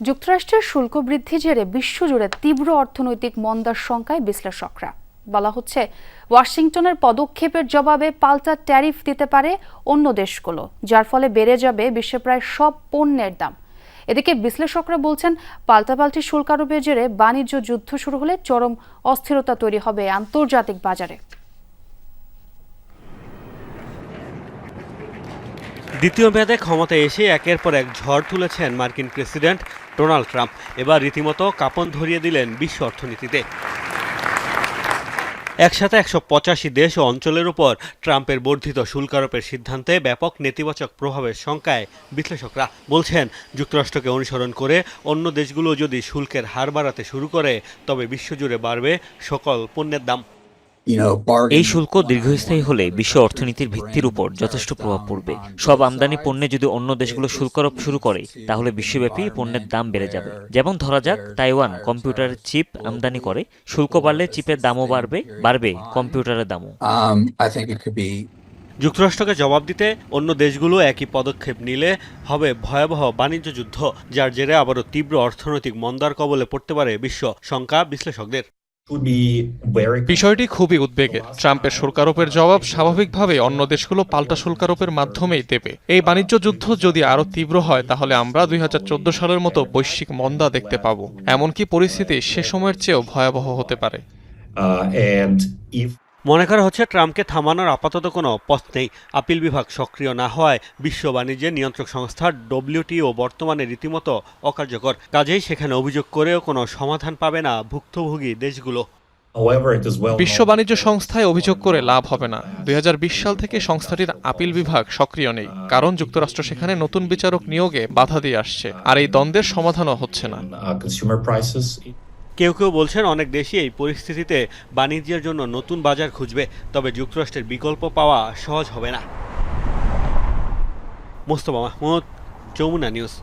যুক্তরাষ্ট্রের শুল্ক বৃদ্ধি জেরে বিশ্বজুড়ে তীব্র অর্থনৈতিক মন্দার শঙ্কায় বিশ্লেষকরা। বলা হচ্ছে, ওয়াশিংটনের পদক্ষেপের জবাবে পাল্টা ট্যারিফ দিতে পারে অন্য দেশগুলো, যার ফলে বেড়ে যাবে বিশ্বের প্রায় সব পণ্যের দাম। এদিকে বিশ্লেষকরা বলছেন, পাল্টাপাল্টি শুল্ক আরোপের জেরে বাণিজ্য যুদ্ধ শুরু হলে চরম অস্থিরতা তৈরি হবে আন্তর্জাতিক বাজারে। দ্বিতীয় মেয়াদে ক্ষমতায় এসে একের পর এক ঝড় তুলেছেন মার্কিন প্রেসিডেন্ট ডোনাল্ড ট্রাম্প। এবার রীতিমতো কাঁপন ধরিয়ে দিলেন বিশ্ব অর্থনীতিতে। একসাথে একশো পঁচাশি দেশ ও অঞ্চলের উপর ট্রাম্পের বর্ধিত শুল্ক আরোপের সিদ্ধান্তে ব্যাপক নেতিবাচক প্রভাবের শঙ্কায় বিশ্লেষকরা বলছেন, যুক্তরাষ্ট্রকে অনুসরণ করে অন্য দেশগুলো যদি শুল্কের হার বাড়াতে শুরু করে, তবে বিশ্বজুড়ে বাড়বে সকল পণ্যের দাম। এই শুল্ক দীর্ঘস্থায়ী হলে বিশ্ব অর্থনীতির ভিত্তির উপর যথেষ্ট প্রভাব পড়বে। সব আমদানি পণ্যে যদি অন্য দেশগুলো শুল্ক আরোপ শুরু করে তাহলে বিশ্বব্যাপী পণ্যের দাম বেড়ে যাবে। যেমন ধরা যাক তাইওয়ান কম্পিউটারের চিপ আমদানি করে শুল্ক বাড়লে চিপের দামও বাড়বে বাড়বে কম্পিউটারের দামও। Um, যুক্তরাষ্ট্রকে জবাব দিতে অন্য দেশগুলো একই পদক্ষেপ নিলে হবে ভয়াবহ বাণিজ্য যুদ্ধ যার জেরে আবারও তীব্র অর্থনৈতিক মন্দার কবলে পড়তে পারে বিশ্ব শঙ্কা বিশ্লেষকদের। বিষয়টি খুবই উদ্বেগের ট্রাম্পের শুল্কারোপের জবাব স্বাভাবিকভাবে অন্য দেশগুলো পাল্টা শুল্কারোপের মাধ্যমেই দেবে। এই বাণিজ্য যুদ্ধ যদি আরও তীব্র হয় তাহলে আমরা দুই হাজার চোদ্দ সালের মতো বৈশ্বিক মন্দা দেখতে পাব। এমনকি পরিস্থিতি সে সময়ের চেয়েও ভয়াবহ হতে পারে। Uh, and if মনে করা হচ্ছে ট্রাম্পকে থামানোর আপাতত কোনো পথ নেই। আপিল বিভাগ সক্রিয় না হওয়ায় বিশ্ব বাণিজ্যের নিয়ন্ত্রক সংস্থা ডব্লিউটিও বর্তমানে রীতিমতো অকার্যকর। কাজেই সেখানে অভিযোগ করেও কোনো সমাধান পাবে না ভুক্তভোগী দেশগুলো। বিশ্ব বাণিজ্য সংস্থায় অভিযোগ করে লাভ হবে না। দুই হাজার বিশ সাল থেকে সংস্থাটির আপিল বিভাগ সক্রিয় নেই কারণ যুক্তরাষ্ট্র সেখানে নতুন বিচারক নিয়োগে বাধা দিয়ে আসছে। আর এই দ্বন্দ্বের সমাধানও হচ্ছে না। Uh, কেউ কেউ বলছেন অনেক দেশই এই পরিস্থিতিতে বাণিজ্যের জন্য নতুন বাজার খুঁজবে, তবে যুক্তরাষ্ট্রের বিকল্প পাওয়া সহজ হবে না। মোস্তফা মাহমুদ, যমুনা নিউজ।